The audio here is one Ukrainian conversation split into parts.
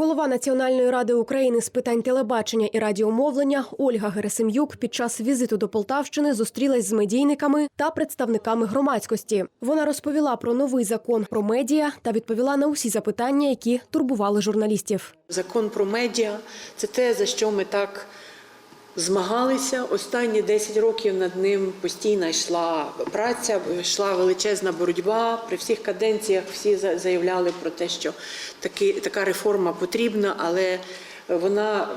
Голова Національної ради України з питань телебачення і радіомовлення Ольга Герасим'юк під час візиту до Полтавщини зустрілась з медійниками та представниками громадськості. Вона розповіла про новий закон про медіа та відповіла на усі запитання, які турбували журналістів. Закон про медіа це те, за що ми так змагалися. Останні 10 років над ним постійно йшла праця, йшла величезна боротьба. При всіх каденціях всі за- заявляли про те, що таки, така реформа потрібна, але вона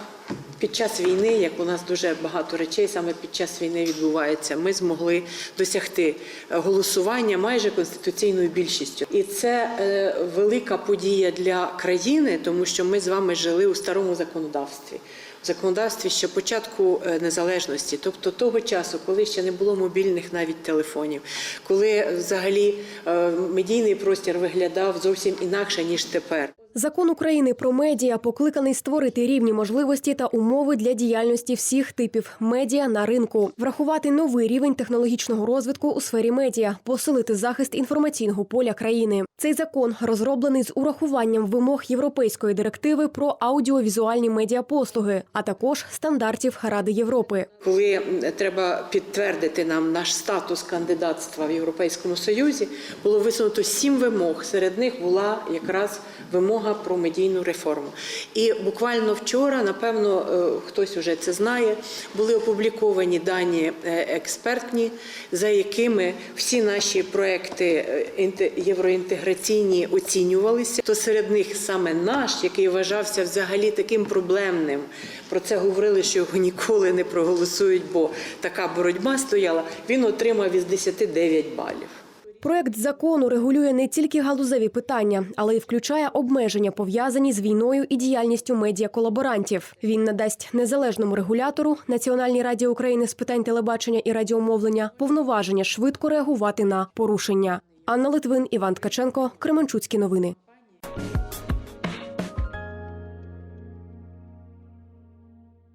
під час війни, як у нас дуже багато речей саме під час війни відбувається, ми змогли досягти голосування майже конституційною більшістю. І це е, велика подія для країни, тому що ми з вами жили у старому законодавстві. Законодавстві ще початку е, незалежності, тобто того часу, коли ще не було мобільних навіть телефонів, коли взагалі е, медійний простір виглядав зовсім інакше ніж тепер. Закон України про медіа покликаний створити рівні можливості та умови для діяльності всіх типів медіа на ринку, врахувати новий рівень технологічного розвитку у сфері медіа, посилити захист інформаційного поля країни. Цей закон розроблений з урахуванням вимог європейської директиви про аудіовізуальні медіапослуги, а також стандартів Ради Європи. Коли треба підтвердити нам наш статус кандидатства в Європейському Союзі, було висунуто сім вимог. Серед них була якраз вимога про медійну реформу. І буквально вчора, напевно, е, хтось уже це знає, були опубліковані дані е, експертні, за якими всі наші проекти е, євроінтеграційні оцінювалися. То серед них саме наш, який вважався взагалі таким проблемним. Про це говорили, що його ніколи не проголосують, бо така боротьба стояла. Він отримав із 10 9 балів. Проект закону регулює не тільки галузеві питання, але й включає обмеження, пов'язані з війною і діяльністю медіаколаборантів. Він надасть незалежному регулятору Національній раді України з питань телебачення і радіомовлення повноваження швидко реагувати на порушення. Анна Литвин, Іван Ткаченко, Кременчуцькі новини.